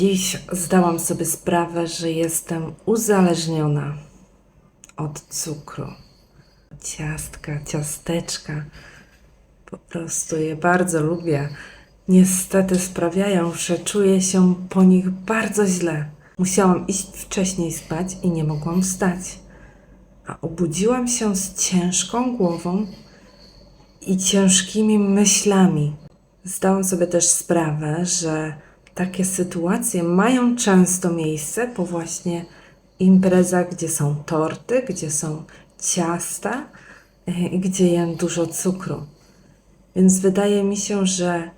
Dziś zdałam sobie sprawę, że jestem uzależniona od cukru. Ciastka, ciasteczka. Po prostu je bardzo lubię. Niestety sprawiają, że czuję się po nich bardzo źle. Musiałam iść wcześniej spać i nie mogłam wstać. A obudziłam się z ciężką głową i ciężkimi myślami. Zdałam sobie też sprawę, że takie sytuacje mają często miejsce po właśnie imprezach, gdzie są torty, gdzie są ciasta e, i gdzie jem dużo cukru. Więc wydaje mi się, że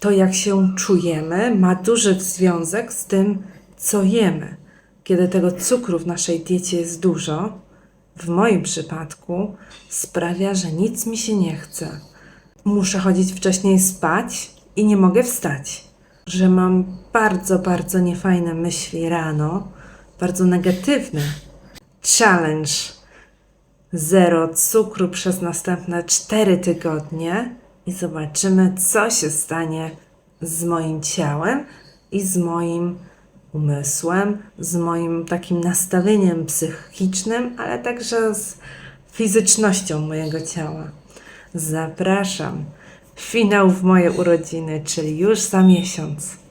to, jak się czujemy, ma duży związek z tym, co jemy. Kiedy tego cukru w naszej diecie jest dużo, w moim przypadku sprawia, że nic mi się nie chce. Muszę chodzić wcześniej spać i nie mogę wstać. Że mam bardzo, bardzo niefajne myśli rano, bardzo negatywne. Challenge zero cukru przez następne 4 tygodnie i zobaczymy, co się stanie z moim ciałem i z moim umysłem, z moim takim nastawieniem psychicznym, ale także z fizycznością mojego ciała. Zapraszam. Finał w moje urodziny, czyli już za miesiąc.